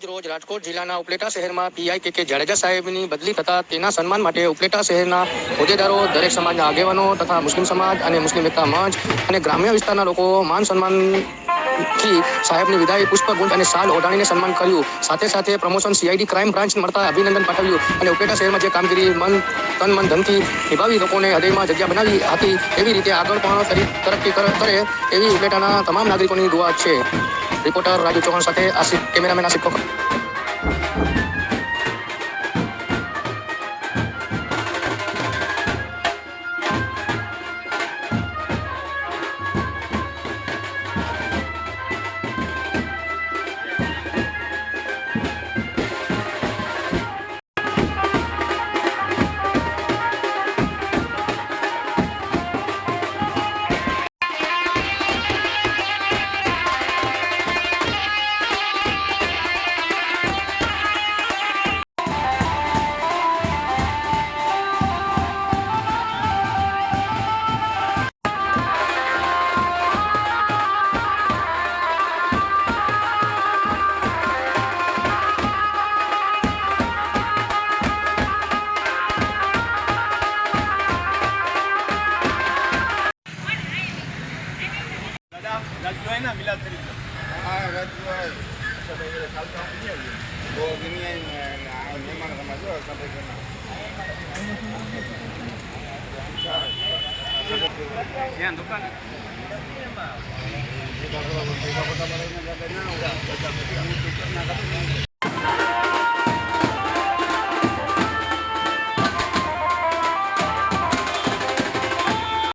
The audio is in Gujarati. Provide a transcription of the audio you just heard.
આજ રોજ રાજકોટ જિલ્લાના ઉપલેટા શહેરમાં પીઆઈ કે કે જાડેજા સાહેબની બદલી થતા તેના સન્માન માટે ઉપલેટા શહેરના હોદ્દેદારો, દરેક સમાજના આગેવાનો તથા મુસ્લિમ સમાજ અને મુસ્લિમ એકતા મંચ અને ગ્રામ્ય વિસ્તારના લોકો માન સન્માનથી સાહેબની વિદાય, પુષ્પગુંજ અને સાલ ઓઢાણીને સન્માન કર્યું. સાથે સાથે પ્રમોશન સીઆઈડી ક્રાઇમ બ્રાન્ચ મળતા અભિનંદન પાઠવ્યું અને ઉપલેટા શહેરમાં જે કામગીરી મન, તન, મન, ધનથી નિભાવી લોકોને હૃદયમાં જગ્યા બનાવી હતી, એવી રીતે આગળ પણ તરક્કી કરે એવી ઉપલેટાના તમામ નાગરિકોની દુઆ છે. রিপোর্টার রাজু চৌহান সাথে আশিক ক্যামেরাম্যান আশিক কখন દાદા રાજભાઈ ના મિલાદ તરીકે હા રાજભાઈ. કાલ તો આપણે નહીં આવીએ બહુ દુનિયા મહેમાન તમારે જો ત્યાં દુકાન સાથે